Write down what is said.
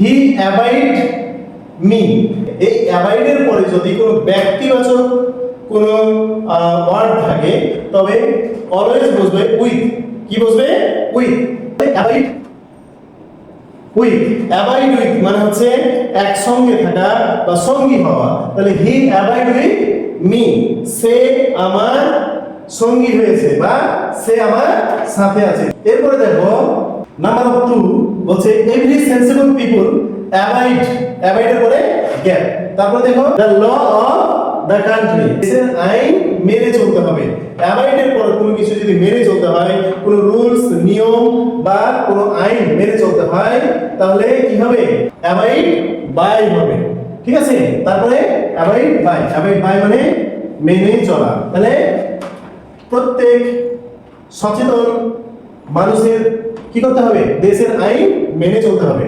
হি abide me এই অ্যাবাইডের পরে যদি কোনো ব্যক্তিবাচক কোনো ওয়ার্ড থাকে, তবে অলওয়েজ বসবে উইথ কি বসবে with abide with abide with মানে হচ্ছে একসঙ্গে থাকা বা সঙ্গী হওয়া। তাহলে হি অ্যাবাইড উইথ মি সে আমার সঙ্গী হয়েছে বা সে আমার সাথে আছে। এরপরে দেখো নাম্বার বলছে এভরি সেন্সিবল পিপল অ্যাবাইড অ্যাবাইডের পরে গ্যাপ তারপরে দেখো the law of the country আইন মেনে চলতে হবে। অ্যাবাইডের পর কোনো কিছু যদি মেনে চলতে হয়, কোনো রুলস নিয়ম বা কোনো আইন মেনে চলতে হয়, তাহলে কি হবে? অ্যাবাইড বাই হবে। ঠিক আছে? তারপরে অ্যাবাইড বাই অ্যাবাইড বাই মানে মেনে চলা। তাহলে প্রত্যেক সচেতন মানুষের কি করতে হবে? দেশের আইন মেনে চলতে হবে।